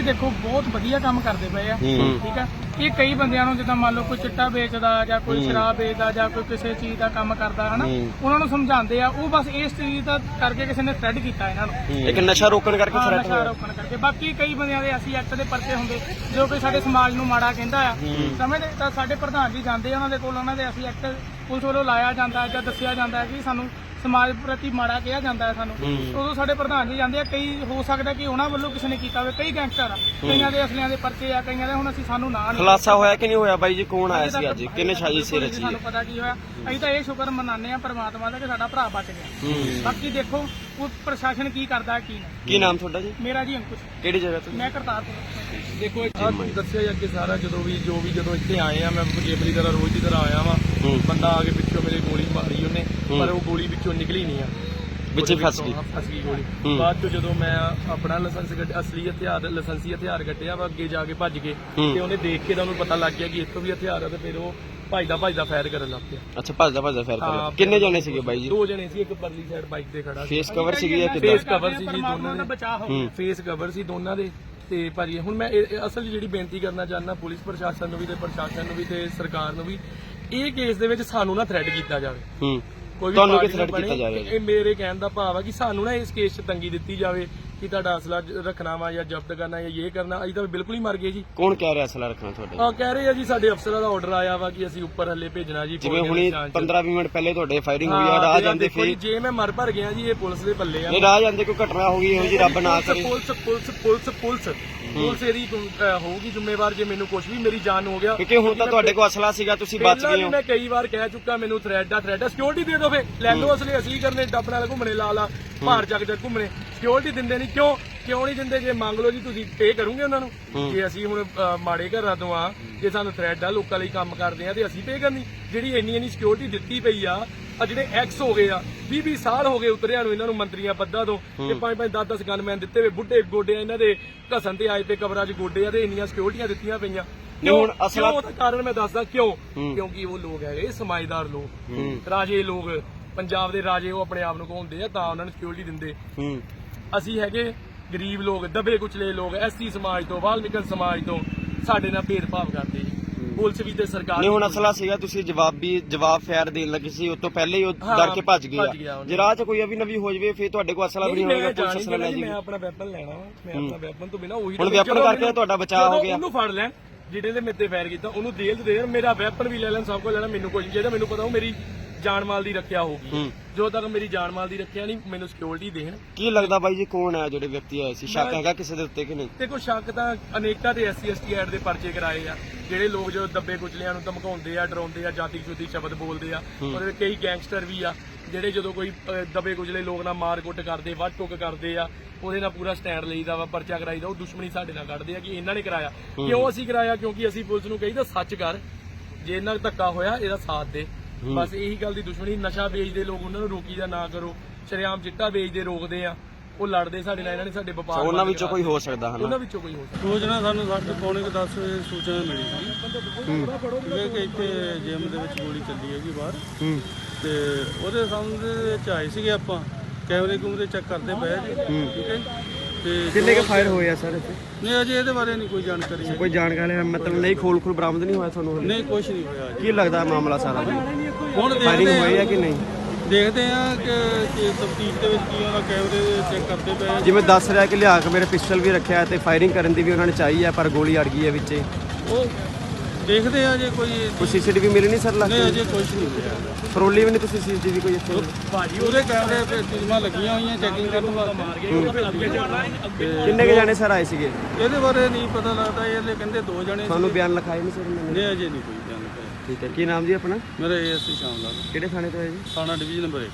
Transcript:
ਜੀ ਦੇਖੋ ਬਹੁਤ ਵਧੀਆ ਕੰਮ ਕਰਦੇ ਪਏ ਆ। ਠੀਕ ਆ? ਇਹ ਕਈ ਬੰਦਿਆਂ ਨੂੰ ਜਿੱਦਾਂ ਮੰਨ ਲਓ ਕੋਈ ਚਿੱਟਾ ਵੇਚਦਾ ਜਾਂ ਕੋਈ ਸ਼ਰਾਬ ਵੇਚਦਾ ਜਾਂ ਕੋਈ ਕਿਸੇ ਚੀਜ਼ ਦਾ ਕੰਮ ਕਰਦਾ ਹਨਾ। ਉਹਨਾਂ ਨੂੰ ਸਮਝਾਉਂਦੇ ਆ ਉਹ ਬਸ ਇਸ ਚੀਜ਼ ਦਾ ਕਰਕੇ ਕਿਸੇ ਨੇ ਥ੍ਰੈਡ ਕੀਤਾ ਇਹਨਾਂ ਨੂੰ। ਇੱਕ ਨਸ਼ਾ ਰੋਕਣ ਕਰਕੇ ਨਸ਼ਾ ਰੋਕਣ ਕਰਕੇ। ਬਾਕੀ ਕਈ ਬੰਦਿਆਂ ਦੇ ਅਸੀਂ ਐਕਟ ਦੇ ਪਰਚੇ ਹੁੰਦੇ ਜੋ ਕਿ ਸਾਡੇ ਸਮਾਜ ਨੂੰ ਮਾੜਾ ਕਹਿੰਦਾ ਆ। ਸਮਝਦੇ? ਤਾਂ ਸਾਡੇ ਪ੍ਰਧਾਨ ਜੀ ਜਾਂਦੇ ਆ ਉਹਨਾਂ ਦੇ ਕੋਲ ਉਹਨਾਂ ਦੇ ਅਸੀਂ ਐਕਟ ਪੁਲਿਸ ਵੱਲੋਂ ਲਾਇਆ ਜਾਂਦਾ ਜਾਂ ਦੱਸਿਆ ਜਾਂਦਾ ਕਿ ਸਾਨੂੰ ਸਮਾਜ ਪ੍ਰਤੀ ਮਾੜਾ ਕਿਹਾ ਜਾਂਦਾ ਹੈ ਸਾਨੂੰ। ਉਦੋਂ ਸਾਡੇ ਪ੍ਰਧਾਨ ਜੀ ਜਾਂਦੇ ਆ ਕਈ ਹੋ ਸਕਦਾ ਕਿ ਉਹਨਾਂ ਵੱਲੋਂ ਕਿਸੇ ਨੇ ਕੀਤਾ ਹੋਵੇ ਕਈ ਗੈਂਗਸਟਰ ਆ। ਕਈਆਂ ਦੇ ਅਸਲਿਆਂ ਦੇ ਪਰਚੇ ਆ ਕਈਆਂ ਦੇ ਹੁਣ ਅਸੀਂ ਸਾਨੂੰ ਨਾਂ ਨਹੀਂ ਖੁਲਾਸਾ ਹੋਇਆ ਕਿ ਨਹੀਂ ਹੋਇਆ ਬਾਈ ਜੀ? ਕੌਣ ਆਇਆ ਸੀ ਅੱਜ? ਕਿੰਨੇ ਸਾਜ਼ਿਸ਼ ਸੀ ਰਚੀ ਸਾਨੂੰ ਪਤਾ ਕੀ ਹੋਇਆ ਅਸੀਂ ਤਾਂ ਇਹ ਸ਼ੁਕਰ ਮਨਾਉਂਦੇ ਆ ਪ੍ਰਮਾਤਮਾ ਦਾ ਕਿ ਸਾਡਾ ਭਰਾ ਬਚ ਗਿਆ। ਬਾਕੀ ਦੇਖੋ ਉਹ ਪ੍ਰਸ਼ਾਸਨ ਕੀ ਕਰਦਾ ਕੀ ਨਹੀਂ। ਕੀ ਨਾਮ ਤੁਹਾਡਾ ਜੀ? ਮੇਰਾ ਜੀ ਅੰਕੁਸ਼। ਕਿਹੜੀ ਜਗ੍ਹਾ ਤੋਂ? ਮੈਂ ਕਰਤਾਰਪੁਰ ਦੇਖੋ ਦੱਸਿਆ ਜਾ ਕਿ ਸਾਰਾ ਜਦੋਂ ਵੀ ਜੋ ਵੀ ਜਦੋਂ ਇੱਥੇ ਆਏ ਆ ਮੈਂ ਦੀ ਤਰ੍ਹਾਂ ਰੋਜ਼ ਦੀ ਤਰ੍ਹਾਂ ਆਇਆ ਵਾਂ। ਬੰਦਾ ਆ ਕੇ ਪਿੱਛੋਂ ਮੇਰੇ ਗੋਲੀ ਮਾਰੀ ਉਹਨੇ ਪਰ ਉਹ ਗੋਲੀ ਵਿੱਚੋਂ ਨਿਕਲੀ ਨਹੀਂ ਆ। ਵਿੱਚੇ ਫਸ ਗਈ। ਫਸ ਗਈ ਗੋਲੀ। ਬਾਅਦ ਚ ਜਦੋਂ ਮੈਂ ਆਪਣਾ ਲਾਇਸੈਂਸ ਕੱਢ ਅਸਲੀ ਹਥਿਆਰ ਲਾਇਸੈਂਸੀ ਹਥਿਆਰ ਕੱਢਿਆ ਵਾ ਅੱਗੇ ਜਾ ਕੇ ਭੱਜ ਕੇ ਹੂੰ। ਤੇ ਉਹਨੇ ਦੇਖ ਕੇ ਤਾਂ ਉਹਨੂੰ ਪਤਾ ਲੱਗ ਗਿਆ ਕਿ ਇੱਥੋਂ ਵੀ ਹਥਿਆਰ ਆ ਤੇ ਫਿਰ ਉਹ ਭੱਜਦਾ ਭੱਜਦਾ ਫਾਇਰ ਕਰਨ ਲੱਗ ਪਿਆ। ਅੱਛਾ ਭੱਜਦਾ ਭੱਜਦਾ ਫੇਰ ਕਰ ਹਾਂ, ਕਿੰਨੇ ਜਣੇ ਸੀਗੇ ਬਾਈ ਜੀ? ਦੋ ਜਣੇ ਸੀ ਇੱਕ ਪਰਲੀ ਸਾਈਡ ਬਾਈਕ ਤੇ ਖੜਾ ਸੀ। ਫੇਸ ਕਵਰ ਸੀਗੀ ਜਾਂ ਕਿੱਦਾਂ? Face cover ਸੀ ਜੀ ਦੋਨਾਂ ਦਾ। ਬਚਾਅ ਹੋ ਫੇਸ ਕਵਰ ਸੀ ਦੋਨਾਂ ਦੇ। ਤੇ ਭਾਜੀ ਹੁਣ ਮੈਂ ਅਸਲ ਜਿਹੜੀ ਬੇਨਤੀ ਕਰਨਾ ਚਾਹੁੰਦਾ ਪੁਲਿਸ ਪ੍ਰਸ਼ਾਸਨ ਨੂੰ ਵੀ ਤੇ ਪ੍ਰਸ਼ਾਸਨ ਨੂੰ ਵੀ ਤੇ ਸਰਕਾਰ ਨੂੰ ਵੀ ਇਹ ਕੇਸ ਦੇ ਵਿੱਚ ਸਾਨੂੰ ਨਾ ਥ੍ਰੈਡ ਕੀਤਾ ਜਾਵੇ। ਹੂੰ। ਤੁਹਾਨੂੰ ਕਿਸ ਥ੍ਰੈਡ ਕੀਤਾ ਜਾਵੇ? ਇਹ ਮੇਰੇ ਕਹਿਣ ਦਾ ਭਾਵ ਆ ਕਿ ਸਾਨੂੰ ਨਾ ਇਸ ਕੇਸ 'ਚ ਤੰਗੀ ਦਿੱਤੀ ਜਾਵੇ। ਕਿ ਤੁਹਾਡਾ ਅਸਲਾ ਰੱਖਣਾ ਵਾ ਜਾਂ ਜ਼ਬਤ ਕਰਨਾ ਜਾਂ ਇਹ ਕਰਨਾ ਅਸੀਂ ਤਾਂ ਬਿਲਕੁਲ ਹੀ ਮਰ ਗਏ ਜੀ। ਕੌਣ ਕਹਿ ਰਿਹਾ ਅਸਲਾ ਰੱਖਣਾ ਤੁਹਾਡੇ ਆ ਕਹਿ ਰਹੇ ਆ ਜੀ ਸਾਡੇ ਅਫਸਰਾਂ ਦਾ ਆਰਡਰ ਆਇਆ ਵਾ ਕਿ ਅਸੀਂ ਉੱਪਰ ਹੱਲੇ ਭੇਜਣਾ ਜੀ ਜਿਵੇਂ ਦੇ ਹੁਣੀ ਨਿਸ਼ਾਨ 'ਚ। 15 ਮਿੰਟ ਪਹਿਲੇ ਤੁਹਾਡੇ ਫਾਇਰਿੰਗ ਹੋਈ ਆ ਰਾਹ ਜਾਂਦੇ ਦੇਖੋ ਜੀ, ਮੈਂ ਮਰ ਭਰ ਗਿਆ ਜੀ ਇਹ ਪੁਲਿਸ ਦੇ ਪੱਲੇ ਆ। ਇਹ ਰਾਹ ਜਾਂਦੇ ਕੋਈ ਘਟਨਾ ਹੋ ਗਈ ਇਹੋ ਜੀ ਰੱਬ ਨਾ ਕਰੇ। Police police police police. Police ਇਹਦੀ ਹੋਊਗੀ ਜ਼ਿੰਮੇਵਾਰ ਜੇ ਮੈਨੂੰ ਕੁਝ ਵੀ ਮੇਰੀ ਜਾਨ ਹੋ ਗਿਆ। ਕਿਉਂਕਿ ਹੁਣ ਤਾਂ ਤੁਹਾਡੇ ਕੋਲ ਅਸਲਾ ਸੀਗਾ ਤੁਸੀਂ ਬਚ ਗਏ ਹੋ। ਮੈਂ ਕਈ ਵਾਰ ਕਹਿ ਚੁੱਕਾ ਮੈਨੂੰ ਥ੍ਰੈਡ ਆ ਥ੍ਰੈਡ ਸਿਕਿਉਰਿਟੀ ਦੇ ਦਿਓ ਫੇ ਲੈ ਲਓ ਅਸਲੇ ਅਸੀਂ ਕਰਨੇ? ਡੱਬ ਨਾਲ ਘੁੰਮਣੇ ਲਾ ਲਾ। ਭਾਰ ਚੱਕ ਚੱਕ ਘੁੰਮਣੇ। ਸਿਕਿਉਰਿਟੀ ਦਿੰਦੇ ਨਹੀਂ? ਕਿਉਂ? ਕਿਉਂ ਨਹੀਂ ਦਿੰਦੇ? ਜੇ ਮੰਗ ਲਓ ਜੀ ਤੁਸੀਂ ਪੇ ਕਰੋਗੇ ਉਹਨਾਂ ਨੂੰ ਜੇ ਅਸੀਂ ਹੁਣ ਮਾੜੇ ਘਰਾਂ ਤੋਂ ਆ ਜੇ ਸਾਨੂੰ ਥ੍ਰੈਡ ਆ ਲੋਕਾਂ ਲਈ ਕੰਮ ਕਰਦੇ ਆ ਤੇ ਅਸੀਂ ਪੇ ਕਰਨੀ। ਜਿਹੜੀ ਇੰਨੀ ਇੰਨੀ ਸਿਕਿਉਰਿਟੀ ਦਿੱਤੀ ਪਈ ਆ ਆ ਜਿਹੜੇ ਐਕਸ ਹੋ ਗਏ ਆ 20 20 ਸਾਲ ਹੋ ਗਏ ਉਤਰਿਆਂ ਨੂੰ ਇਹਨਾਂ ਨੂੰ ਮੰਤਰੀਆਂ ਪੱਦਾਂ ਤੋਂ ਤੇ ਪੰਜ ਪੰਜ 10 10 ਗਨਮੈਨ ਦਿੱਤੇ ਵੇ ਬੁੱਢੇ ਗੋਡੇ ਆ ਇਹਨਾਂ ਦੇ ਘਸਣ ਤੇ ਆਏ ਤੇ ਕਬਰਾਂ 'ਚ ਗੋਡੇ ਆ ਤੇ ਇੰਨੀਆਂ ਸਿਕਿਉਰਿਟੀਆਂ ਦਿੱਤੀਆਂ ਪਈਆਂ। ਨਹੀਂ ਹੁਣ ਅਸਲਾ- ਕਿਉਂ? ਉਹਦਾ ਕਾਰਨ ਮੈਂ ਦੱਸਦਾ ਕਿਉਂ? ਕਿਉਂਕਿ ਉਹ ਲੋਕ ਹੈਗੇ ਸਮਾਜਦਾਰ ਲੋਕ ਰਾਜੇ ਲੋਕ ਪੰਜਾਬ ਦੇ ਰਾਜੇ ਉਹ ਆਪਣੇ ਆਪ ਨੂੰ ਕਹਾਉਂਦੇ ਆ ਤਾਂ ਉਹਨਾਂ ਨੂੰ ਸਿਕਿਉਰਿਟੀ ਦਿੰਦੇ। ਹੂੰ। ਅਸੀਂ ਹੈਗੇ ਗਰੀਬ ਲੋਕ ਦਬੇ ਕੁਚਲੇ ਲੋਕ ਐਸਟੀ ਸਮਾਜ ਤੋਂ ਵਾਲਮੀਕਨ ਸਮਾਜ ਤੋਂ ਸਾਡੇ ਨਾਲ ਭੇਦਭਾਵ ਕਰਦੇ ਜੀ ਪੁਲਿਸ ਵੀ ਤੇ ਸਰਕਾਰ ਨਹੀਂ ਹੁਣ। ਅਸਲਾ ਸੀਗਾ ਤੁਸੀਂ ਜਵਾਬ ਵੀ ਜਵਾਬ ਫੇਰ ਦੇਣ ਲੱਗੇ ਸੀ ਉਸ ਤੋਂ ਪਹਿਲੇ ਹੀ ਉਹ ਡਰ ਕੇ ਭੱਜ ਗਿਆ। ਜੇ ਰਾਹ 'ਚ ਕੋਈ ਅਭੀ ਨਵੀ ਹੋ ਜਵੇ ਫਿਰ ਤੁਹਾਡੇ ਕੋਲ ਅਸਲਾ ਵੀ ਨਹੀਂ ਹੋਏਗਾ ਪੁਲਿਸ ਅਸਲਾ ਲੈ ਜੀ, ਮੈਂ ਆਪਣਾ ਵੈਪਨ ਲੈਣਾ ਮੈਂ ਆਪਣਾ ਵੈਪਨ ਤੋਂ ਬਿਨਾ ਉਹੀ ਹੁਣ ਜਦੋਂ ਕਰਕੇ ਤੁਹਾਡਾ ਬਚਾਅ ਹੋ ਗਿਆ। ਉਹਨੂੰ ਫੜ ਲੈਣ ਜਿਹੜੇ ਦੇ ਮੇਤੇ ਫਾਇਰ ਕੀਤਾ ਉਹਨੂੰ 'ਚ ਦੇ ਦੇਣ ਮੇਰਾ ਵੈਪਨ ਵੀ ਲੈ ਲੈਣ ਸਭ ਕੁਝ ਲੈਣਾ ਮੈਨੂੰ ਕੋਈ ਨਹੀਂ ਚਾਹੀਦਾ ਮੈਨੂੰ ਪਤਾ ਉਹ ਮੇਰੀ ਜਾਨ ਮਾਲ ਦੀ ਰੱਖਿਆ ਹੋਊਗੀ। ਜੋ ਤੱਕ ਮੇਰੀ ਜਾਨ ਮਾਲ ਦੀ ਰੱਖਿਆ ਨਹੀਂ ਮੈਨੂੰ ਸਿਕਿਉਰਿਟੀ ਦੇਣ। ਕੀ ਲੱਗਦਾ ਬਾਈ ਜੀ ਕੌਣ ਹੈ ਜਿਹੜੇ ਵਿਅਕਤੀ ਆਏ ਸੀ? ਸ਼ੱਕ ਹੈਗਾ ਕਿਸੇ ਦੇ ਉੱਤੇ ਕਿ ਨਹੀਂ? ਦੇਖੋ ਸ਼ੱਕ ਤਾਂ ਅਨੇਕਾਂ ਦੇ ਐਸਸੀ ਐਸਟੀ ਐਡ ਦੇ ਪਰਚੇ ਕਰਾਏ ਆ। ਜਿਹੜੇ ਲੋਕ ਜੋ ਦੱਬੇ ਕੁਚਲਿਆਂ ਨੂੰ ਧਮਕਾਉਂਦੇ ਆ ਡਰਾਉਂਦੇ ਆ ਜਾਤੀ ਸ਼ੁੱਧੀ ਸ਼ਬਦ ਬੋਲਦੇ ਆ ਵਿੱਚ ਕਈ ਗੈਂਗਸਟਰ ਵੀ ਆ ਜਿਹੜੇ ਜਦੋਂ ਕੋਈ ਦੱਬੇ ਕੁਚਲੇ ਲੋਕ ਨਾਲ ਮਾਰ ਕੁੱਟ ਕਰਦੇ ਵੱਢ ਟੁੱਕ ਕਰਦੇ ਆ ਉਹਦੇ ਨਾਲ ਪੂਰਾ ਸਟੈਂਡ ਲਈਦਾ ਵਾ ਪਰਚਾ ਕਰਾਈਦਾ ਉਹ ਦੁਸ਼ਮਣੀ ਸਾਡੇ ਨਾਲ ਕੱਢਦੇ ਆ ਕਿ ਇਹਨਾਂ ਨੇ ਕਰਾਇਆ। ਕਿਉਂ ਅਸੀਂ ਕਰਾਇਆ? ਕਿਉਂਕਿ ਅਸੀਂ ਪੁਲਿਸ ਨੂੰ ਕਹੀਦਾ ਸੱਚ ਕਰ। ਜੇ ਇਹਨਾਂ ਧੱਕਾ ਹੋਇਆ ਇਹਦਾ ਸਾਥ ਦੇ। ਬਸ ਇਹੀ ਗੱਲ ਦੀ ਦੁਸ਼ਮਣੀ ਨਸ਼ਾ ਵੇਚਦੇ ਲੋਕ ਉਹਨਾਂ ਨੂੰ ਰੋਕੀ ਜਾਂ ਨਾ ਕਰੋ। ਸ਼ਰੇਆਮ ਚਿੱਟਾ ਵੇਚਦੇ ਰੋਕਦੇ ਆ। ਉਹ ਲੜਦੇ ਸਾਡੇ ਨਾਲ ਇਹਨਾਂ ਨੇ ਸਾਡੇ ਵਪਾਰ ਉਹਨਾਂ ਵਿੱਚੋਂ ਕੋਈ ਹੋ ਸਕਦਾ ਹਨਾ? ਉਹਨਾਂ ਵਿੱਚੋਂ ਕੋਈ ਹੋ ਸਕਦਾ। ਸੂਚਨਾ ਸਾਨੂੰ ਸਾਡੇ ਪੌਣੇ ਕੁ 10 ਵਜੇ ਸੂਚਨਾ ਮਿਲੀ ਸੀ। ਕਿ ਕਿ ਇੱਥੇ ਜਿਮ ਦੇ ਵਿੱਚ ਗੋਲੀ ਚੱਲੀ ਹੈਗੀ ਬਾਹਰ। ਤੇ ਉਹਦੇ ਸੰਬੰਧ ਦੇ ਵਿੱਚ ਆਏ ਸੀਗੇ ਆਪਾਂ। ਕੈਮਰੇ ਕੂਮਰੇ ਚੈੱਕ ਕਰਦੇ ਪਏ ਜੀ ਠੀਕ ਹੈ ਤੇ ਕਿੰਨੇ ਕੇ ਫਾਇਰ ਹੋਏ ਆ ਸਰ ਇੱਥੇ? ਨਹੀਂ ਅਜੇ ਇਹਦੇ ਬਾਰੇ ਨਹੀਂ ਕੋਈ ਜਾਣਕਾਰੀ ਹੈ ਕੋਈ ਜਾਣਕਾਰੀ ਹੈ? ਮਤਲਬ ਨਹੀਂ ਖੋਲ ਖੋਲ ਬਰਾਮਦ ਨਹੀਂ ਹੋਇਆ ਤੁਹਾਨੂੰ ਹਲੇ? ਨਹੀਂ ਕੁਝ ਨਹੀਂ ਹੋਇਆ ਜੀ। ਕੀ ਲੱਗਦਾ ਮਾਮਲਾ ਸਾਰਾ ਹੁਣ ਫਾਇਰਿੰਗ ਦੇਖਦੇ ਹੋਈ ਹੈ ਆ ਕਿ ਨਹੀਂ? ਦੇਖਦੇ ਆ ਕਿ ਤਫਤੀਸ਼ ਦੇ ਵਿੱਚ ਕੀ ਉਹਨਾਂ ਕੈਮਰੇ ਚੈੱਕ ਕਰਦੇ ਪਏ ਆ। ਜਿਵੇਂ ਦੱਸ ਰਿਹਾ ਕਿ ਲਿਆ ਕੇ ਮੇਰੇ ਪਿਸਟਲ ਵੀ ਰੱਖਿਆ ਤੇ ਫਾਇਰਿੰਗ ਕਰਨ ਦੀ ਵੀ ਉਹਨਾਂ ਨੇ ਚਾਹੀ ਹੈ ਪਰ ਗੋਲੀ ਅੜ ਗਈ ਹੈ ਵਿੱਚੇ। ਉਹ ਦੇਖਦੇ ਆ ਜੇ ਕੋਈ ਕੋਈ ਸੀਸੀਟੀਵੀ ਮਿਲੀ ਨਹੀਂ ਸਰ ਨਹੀਂ ਅਜੇ ਕੁਝ ਨਹੀਂ ਹੋਇਆ ਫਰੋਲੀ ਵੀ ਨਹੀਂ ਤੁਸੀਂ ਸੀਸੀਟੀਵੀ ਕੋਈ ਇੱਥੇ? ਭਾਜੀ ਉਹਦੇ ਕੈਮਰੇ ਤੇ ਟੀਮਾਂ ਲੱਗੀਆਂ ਹੋਈਆਂ ਚੈਕਿੰਗ ਕਰਨ ਵਾਸਤੇ। ਕਿੰਨੇ ਕੇ ਜਾਣੇ ਸਰ ਆਏ ਸੀਗੇ? ਇਹਦੇ ਬਾਰੇ ਨਹੀਂ ਪਤਾ ਲੱਗਦਾ ਇਹਦੇ ਕਹਿੰਦੇ ਦੋ ਜਣੇ ਤੁਹਾਨੂੰ ਬਿਆਨ ਲਿਖਾਏ ਨਹੀਂ ਸਰ ਇਹਨਾਂ ਨੇ? ਨਹੀਂ ਅਜੇ ਨਹੀਂ ਕੋਈ ਜਾਣਕਾਰੀ ਠੀਕ ਹੈ ਕੀ ਨਾਮ ਜੀ ਆਪਣਾ? ਮੇਰਾ ਏਐਸਸੀ ਸ਼ਾਮਲਾਲ ਕਿਹੜੇ ਥਾਣੇ ਤੋਂ ਹੈ ਜੀ? ਥਾਣਾ ਡਿਵੀਜ਼ਨ ਨੰਬਰ 1